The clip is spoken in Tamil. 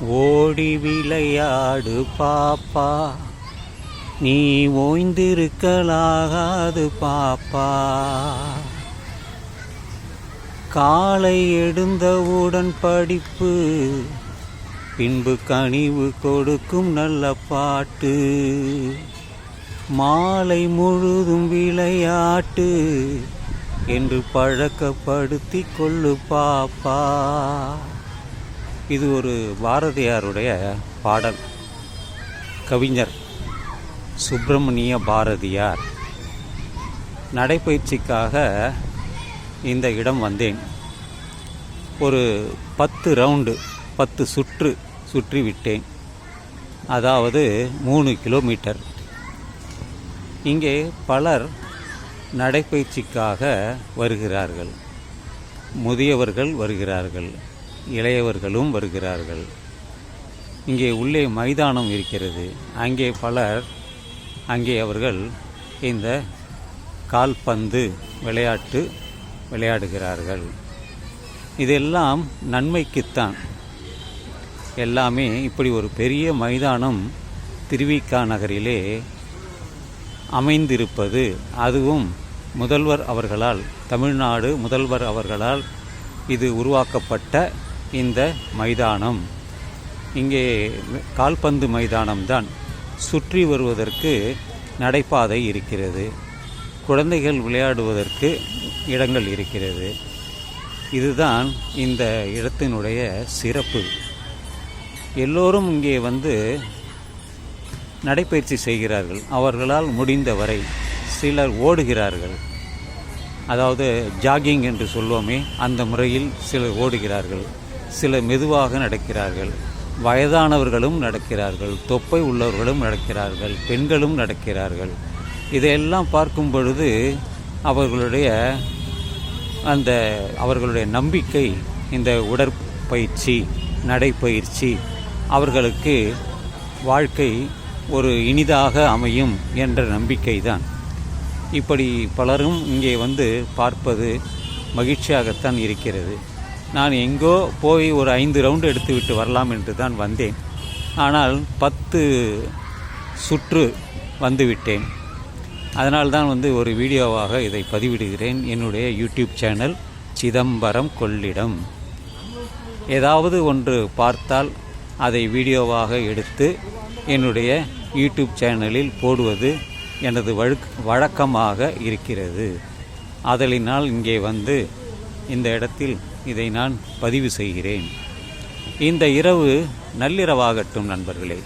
ஓடி விளையாடு பாப்பா. நீ ஓய்ந்திருக்கலாகாது பாப்பா. காலை எழுந்தவுடன் படிப்பு பின்பு கனிவு கொடுக்கும் நல்ல பாட்டு. மாலை முழுதும் விளையாட்டு என்று பழக்கப்படுத்தி கொள்ளு பாப்பா. இது ஒரு பாரதியாருடைய பாடல். கவிஞர் சுப்பிரமணிய பாரதியார். நடைப்பயிற்சிக்காக இந்த இடம் வந்தேன். ஒரு பத்து ரவுண்டு பத்து சுற்று சுற்றி விட்டேன். அதாவது மூணு கிலோமீட்டர். இங்கே பலர் நடைப்பயிற்சிக்காக வருகிறார்கள். முதியவர்கள் வருகிறார்கள். இளையவர்களும் வருகிறார்கள். இங்கே உள்ளே மைதானம் இருக்கிறது. அங்கே பலர் அங்கே அவர்கள் இந்த கால்பந்து விளையாட்டு விளையாடுகிறார்கள். இதெல்லாம் நன்மைக்குத்தான். எல்லாமே இப்படி ஒரு பெரிய மைதானம் திருவிக்கா நகரிலே அமைந்திருப்பது அதுவும் முதல்வர் அவர்களால் தமிழ்நாடு முதல்வர் அவர்களால் இது உருவாக்கப்பட்ட இந்த மைதானம். இங்கே கால்பந்து மைதானம்தான். சுற்றி வருவதற்கு நடைபாதை இருக்கிறது. குழந்தைகள் விளையாடுவதற்கு இடங்கள் இருக்கிறது. இதுதான் இந்த இடத்தினுடைய சிறப்பு. எல்லோரும் இங்கே வந்து நடைப்பயிற்சி செய்கிறார்கள். அவர்களால் முடிந்தவரை சிலர் ஓடுகிறார்கள். அதாவது ஜாகிங் என்று சொல்வோமே அந்த முறையில் சிலர் ஓடுகிறார்கள். சில மெதுவாக நடக்கிறார்கள். வயதானவர்களும் நடக்கிறார்கள். தொப்பை உள்ளவர்களும் நடக்கிறார்கள். பெண்களும் நடக்கிறார்கள். இதையெல்லாம் பார்க்கும் பொழுது அவர்களுடைய அந்த அவர்களுடைய நம்பிக்கை இந்த உடற்பயிற்சி நடைப்பயிற்சி அவர்களுக்கு வாழ்க்கை ஒரு இனிதாக அமையும் என்ற நம்பிக்கை தான் இப்படி பலரும் இங்கே வந்து பார்ப்பது மகிழ்ச்சியாகத்தான் இருக்கிறது. நான் எங்கோ போய் ஒரு ஐந்து ரவுண்டு எடுத்துவிட்டு வரலாம் என்று தான் வந்தேன். ஆனால் பத்து சுற்று வந்துவிட்டேன் அதனால் தான் வந்து ஒரு வீடியோவாக இதை பதிவிடுகிறேன். என்னுடைய யூடியூப் சேனல் சிதம்பரம் கொள்ளிடம். ஏதாவது ஒன்று பார்த்தால் அதை வீடியோவாக எடுத்து என்னுடைய யூடியூப் சேனலில் போடுவது எனது வழுக் வழக்கமாக இருக்கிறது. ஆதலினால் இங்கே வந்து இந்த இடத்தில் இதை நான் பதிவு செய்கிறேன். இந்த இரவு நள்ளிரவாகட்டும் நண்பர்களே.